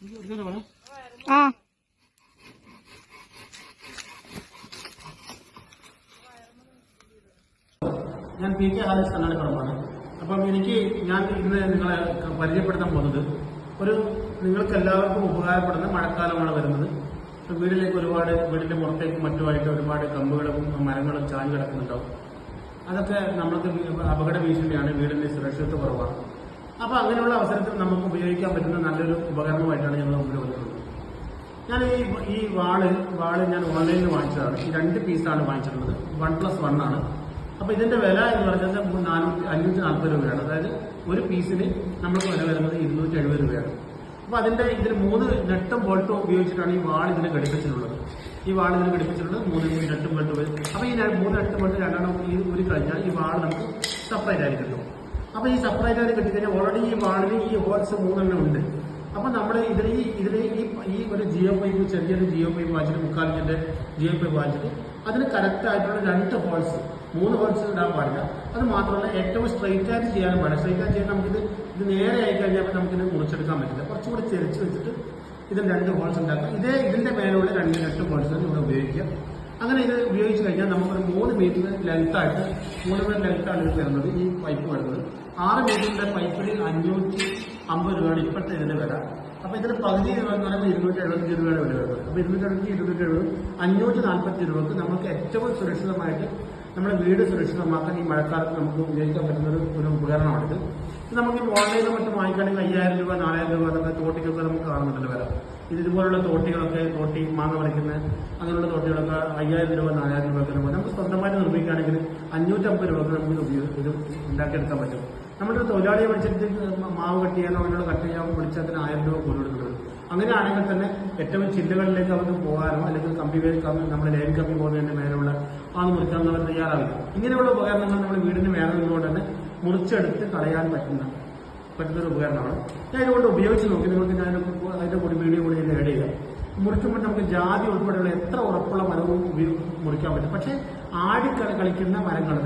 ഞാൻ P K ഹാലിസ് കണ്ണാടിപ്പുറമാണ് അപ്പം എനിക്ക് ഞാൻ ഇന്ന് നിങ്ങളെ പരിചയപ്പെടുത്താൻ പോകുന്നത് ഒരു നിങ്ങൾക്ക് എല്ലാവർക്കും ഉപകാരപ്പെടുന്ന മഴക്കാലമാണ് വരുന്നത്. വീടിലേക്ക് ഒരുപാട് വീടിന്റെ പുറത്തേക്കും മറ്റുമായിട്ട് ഒരുപാട് കമ്പുകളും മരങ്ങളും ചാഞ്ഞു കിടക്കുന്നുണ്ടാവും. അതൊക്കെ നമ്മൾക്ക് അപകട ഭീഷണിയാണ് വീടിന്റെ സുരക്ഷിതത്വ കുറവാണ്. അപ്പൊ അങ്ങനെയുള്ള അവസരത്തിൽ നമുക്ക് ഉപയോഗിക്കാൻ പറ്റുന്ന നല്ലൊരു ഉപകരണമായിട്ടാണ് ഞങ്ങൾ മുമ്പിൽ വന്നിട്ടുള്ളത്. ഞാൻ ഈ ഈ വാൾ വാൾ ഞാൻ ഓൺലൈനിൽ വാങ്ങിച്ചതാണ്. ഈ രണ്ട് പീസാണ് വാങ്ങിച്ചിട്ടുള്ളത്. വൺ പ്ലസ് വൺ ആണ്. അപ്പൊ ഇതിന്റെ വില എന്ന് പറഞ്ഞാൽ നാനൂറ്റി അഞ്ഞൂറ്റി നാൽപ്പത് രൂപയാണ്. അതായത് ഒരു പീസിന് നമ്മൾക്ക് വില വരുന്നത് ഇരുന്നൂറ്റി എഴുപത് രൂപയാണ്. അപ്പൊ അതിന്റെ ഇതിന് മൂന്ന് നെട്ടും ബോൾട്ടും ഉപയോഗിച്ചിട്ടാണ് ഈ വാൾ ഇതിന് ഘടിപ്പിച്ചിട്ടുള്ളത്. ഈ വാൾ ഇതിന് ഘടിപ്പിച്ചിട്ടുള്ളത് മൂന്ന് നെട്ടും ബോൾട്ടും ഉപയോഗിച്ച്. അപ്പൊ ഈ മൂന്ന് നെട്ടും ബോൾട്ട് രണ്ടെണ്ണം ഈ ഒരു കഴിഞ്ഞാൽ ഈ വാൾ നമുക്ക് സെപ്പറേറ്റ് ആയി കിട്ടും അപ്പൊ ഈ സെപ്പറേറ്റ് ആയി കിട്ടിക്കഴിഞ്ഞാൽ ഓൾറെഡി ഈ വാളിന് ഈ ഹോൾസ് മൂന്നെണ്ണം ഉണ്ട്. അപ്പൊ നമ്മൾ ഇതിൽ ഈ ഇതിൽ ഈ ഈ ഒരു ജിയോ പൈപ്പ് ചെറിയൊരു ജിയോ പൈപ്പ് വാങ്ങിച്ചിട്ട് മുക്കാലിഞ്ചിന്റെ ജിയോ പൈപ്പ് വാങ്ങിച്ചിട്ട് അതിന് കറക്റ്റ് ആയിട്ടുള്ള രണ്ട് ഹോൾസ് മൂന്ന് ഹോൾസ് ഇടാൻ പാടില്ല. അത് മാത്രമല്ല ഏറ്റവും സ്ട്രൈറ്റ് ആയിട്ട് ചെയ്യാനും പാടില്ല. സ്ട്രൈറ്റ് ആയിട്ട് ചെയ്യാൻ നമുക്കിത് ഇത് നേരെ ആയി കഴിഞ്ഞാൽ നമുക്കിത് മുറിച്ചെടുക്കാൻ പറ്റില്ല. കുറച്ചുകൂടി ചെരിച്ച് വെച്ചിട്ട് ഇതിൽ രണ്ട് ഹോൾസ് ഉണ്ടാക്കാം. ഇതേ ഇതിന്റെ മേലുള്ള രണ്ട് രണ്ട് ഹോൾസ് ഇവിടെ ഉപയോഗിക്കാം അങ്ങനെ ഇത് ഉപയോഗിച്ച് കഴിഞ്ഞാൽ നമുക്കൊരു മൂന്ന് മീറ്റർ ലെങ്ത് ആയിട്ട് മൂന്ന് മീറ്റർ ലെങ്ത് ആണ് ഇത് വരുന്നത് ഈ പൈപ്പ് വരുന്നത്. ആറ് മീറ്ററിന്റെ പൈപ്പിന് അഞ്ഞൂറ്റി അമ്പത് രൂപയാണ് ഇപ്പോഴത്തെ ഇതിന്റെ വില. അപ്പൊ ഇതിന് പകുതി രൂപ എന്ന് പറയുമ്പോൾ ഇരുന്നൂറ്റി എഴുപത്തി രൂപയുടെ വില. വരുന്നത് അപ്പൊ ഇരുന്നൂറ്റി എഴുപത്തി ഇരുന്നൂറ്റി എഴുപത് അഞ്ഞൂറ്റി നാൽപ്പത്തി രൂപക്ക് നമുക്ക് ഏറ്റവും സുരക്ഷിതമായിട്ട് നമ്മുടെ വീട് സുരക്ഷിതമാക്കാൻ ഈ മഴക്കാലത്ത് നമുക്ക് ഉപയോഗിക്കാൻ പറ്റുന്ന ഒരു ഒരു ഉപകരണമാണിത് ഇത്. നമുക്ക് ഓൺലൈനിൽ മറ്റും വാങ്ങിക്കുകയാണെങ്കിൽ അയ്യായിരം രൂപ നാലായിരം രൂപ എന്നൊക്കെ തോട്ടിക്കൊക്കെ നമുക്ക് കാണുന്നുണ്ടല്ലോ വില. ഇത് ഇതുപോലുള്ള തോട്ടികളൊക്കെ തോട്ടി മാങ്ങ പറിക്കുന്ന അങ്ങനെയുള്ള തോട്ടികളൊക്കെ അയ്യായിരം രൂപ നാലായിരം രൂപ നമുക്ക് സ്വന്തമായിട്ട് നിർമ്മിക്കുകയാണെങ്കിൽ അഞ്ഞൂറ്റമ്പത് രൂപ നമുക്ക് ഇത് ഉപയോഗി ഇത് ഉണ്ടാക്കിയെടുക്കാൻ പറ്റും. നമ്മുടെ തൊഴിലാളിയെ വിളിച്ചിട്ട് മാവ് കട്ട് ചെയ്യാനോ അങ്ങനെയുള്ള കട്ട് ചെയ്യാൻ വിളിച്ചാൽ അതിന് ആയിരം രൂപ കൂലി കൊടുക്കുന്നത് അങ്ങനെയാണെങ്കിൽ തന്നെ ഏറ്റവും ചില്ലുകളിലേക്ക് അവർക്ക് പോകാനോ അല്ലെങ്കിൽ കമ്പി കമ്പി നമ്മുടെ ലൈൻ കമ്പി പോകുന്നതിന്റെ മേലുള്ള അത് മുറിക്കാൻ അവർ തയ്യാറാവില്ല. ഇങ്ങനെയുള്ള ഉപകരണങ്ങൾ നമ്മുടെ വീടിന് മേലെ നിന്നുകൊണ്ട് തന്നെ മുറിച്ചെടുത്ത് കളയാൻ പറ്റുന്ന പറ്റുന്നൊരു ഉപകരണമാണ്. ഞാൻ ഇതുകൊണ്ട് ഉപയോഗിച്ച് നോക്കി നിങ്ങൾക്ക് ഞാൻ അതിന്റെ കൂടി വീഡിയോ കൂടി ഞാൻ ആഡ് ചെയ്യാം. മുറിക്കുമ്പോൾ നമുക്ക് ജാതി ഉൾപ്പെടെയുള്ള എത്ര ഉറപ്പുള്ള മരവും മുറിക്കാൻ പറ്റും. പക്ഷേ ആടി കളി- കളിക്കുന്ന മരങ്ങൾ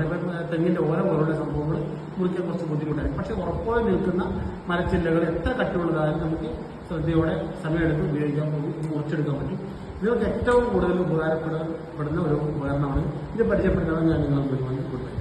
തെങ്ങിന്റെ ഓരോ പോലുള്ള സംഭവങ്ങൾ മുറിക്കാൻ കുറച്ച് ബുദ്ധിമുട്ടായി പക്ഷെ ഉറപ്പോടെ നിൽക്കുന്ന മരച്ചില്ലകൾ എത്ര കട്ടിയുള്ളതായാലും നമുക്ക് ശ്രദ്ധയോടെ സമയമെടുത്ത് ഉപയോഗിക്കാൻ മുറിച്ചെടുക്കാൻ പറ്റും. നിങ്ങൾക്ക് ഏറ്റവും കൂടുതൽ ഉപകാരപ്പെടുന്ന ഒരു ഉപകരണമാണ് ഇത്. പരിചയപ്പെടുത്തണമെന്ന് ഞാൻ നിങ്ങൾക്ക് മുൻപ് കൊടുത്തത്